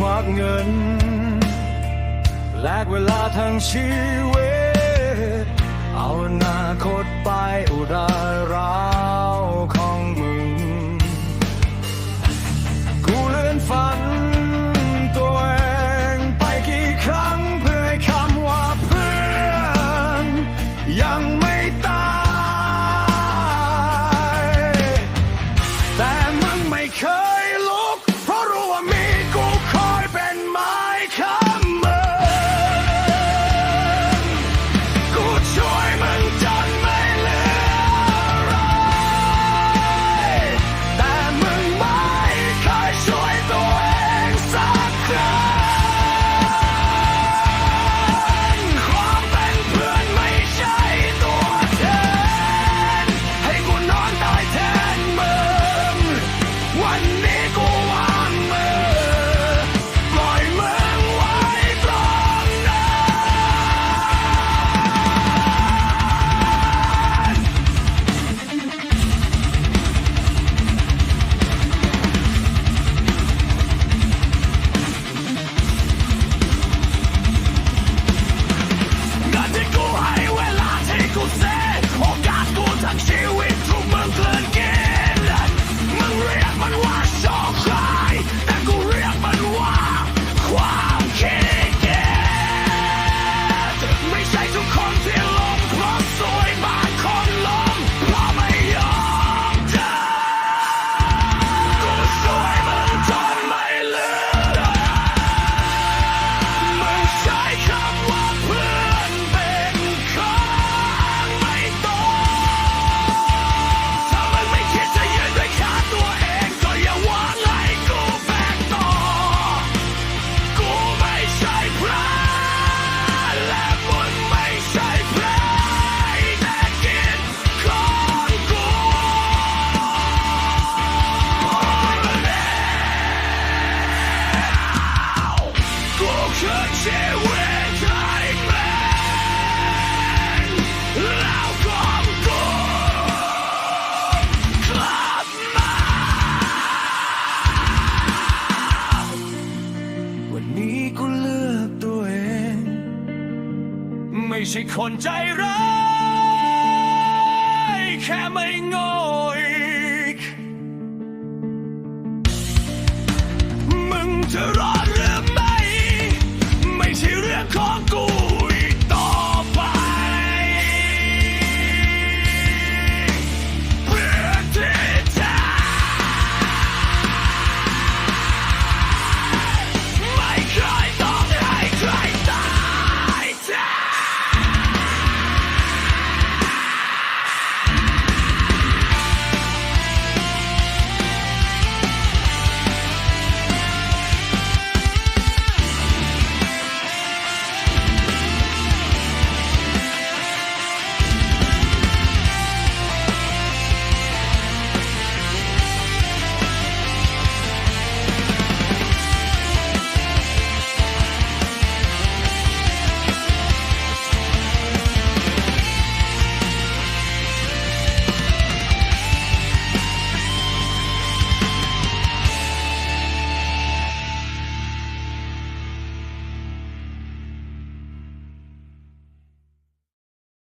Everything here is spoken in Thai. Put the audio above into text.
ควักเงิน แลกเวลาทั้งชีวิต เอาอนาคตไปอุดา ไม่ใช่คนใจร้าย แค่ไม่โง่อีมึงจะรอ